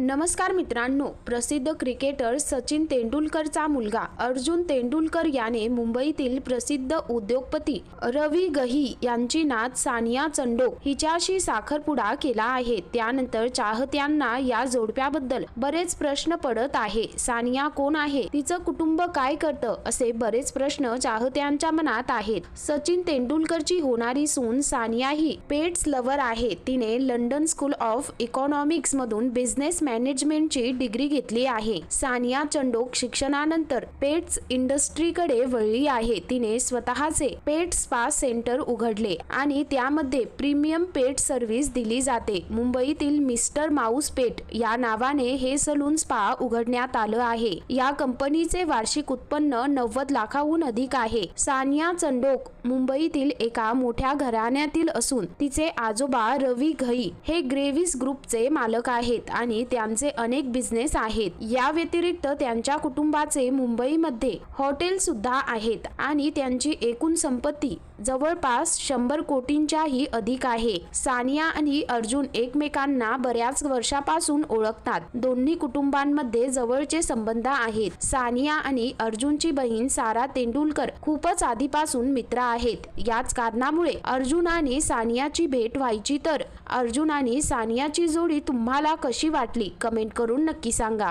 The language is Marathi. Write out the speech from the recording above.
नमस्कार मित्रांनो प्रसिद्ध क्रिकेटर सचिन तेंडुलकरचा मुलगा अर्जुन तेंडुलकर याने मुंबईतील प्रसिद्ध उद्योगपती रवी गही यांची नात सानिया चंडोक हिच्याशी साखरपुडा केला आहे. त्यानंतर चाहत्यांना या जोडप्याबद्दल बरेच प्रश्न पडत आहे. सानिया कोण आहे? तिचं कुटुंब काय करतं? असे बरेच प्रश्न चाहत्यांच्या मनात आहेत. सचिन तेंडुलकरची होणारी सून सानिया ही पेट्स लवर आहे. तिने लंडन स्कूल ऑफ इकॉनॉमिक्स मधून बिझनेस मॅनेजमेंटची डिग्री घेतली आहे. सानिया चंडोक शिक्षणानंतर पेट्स इंडस्ट्रीकडे वळली आहे. तिने स्वतःचे पेट स्पा सेंटर उघडले आणि त्यामध्ये प्रीमियम पेट सर्व्हिस दिली जाते. मुंबईतील मिस्टर माऊस पेट या नावाने हे सलून स्पा उघडण्यात आलं आहे. या कंपनीचे वार्षिक उत्पन्न नव्वद लाखाहून अधिक आहे. सानिया चंडोक मुंबईतील एका मोठ्या घराण्यातील असून तिचे आजोबा रवी घई हे ग्रेव्हिस ग्रुपचे मालक आहेत आणि त्यांचे अनेक बिझनेस आहेत. या व्यतिरिक्त त्यांच्या कुटुंबाचे मुंबईमध्ये हॉटेल सुद्धा आहेत आणि त्यांची एकूण संपत्ती जवळपास शंभर कोटींच्याही अधिक आहे. सानिया आणि अर्जुन एकमेकांना बऱ्याच वर्षापासून ओळखतात. दोन्ही कुटुंबांमध्ये जवळचे संबंध आहेत. सानिया आणि अर्जुनची बहीण सारा तेंडुलकर खूपच आधीपासून मित्र आहेत. याच कारणामुळे अर्जुन आणि सानियाची भेट व्हायची तर. अर्जुन आणि सानियाची जोडी तुम्हाला कशी वाटली? कमेंट करून नक्की सांगा.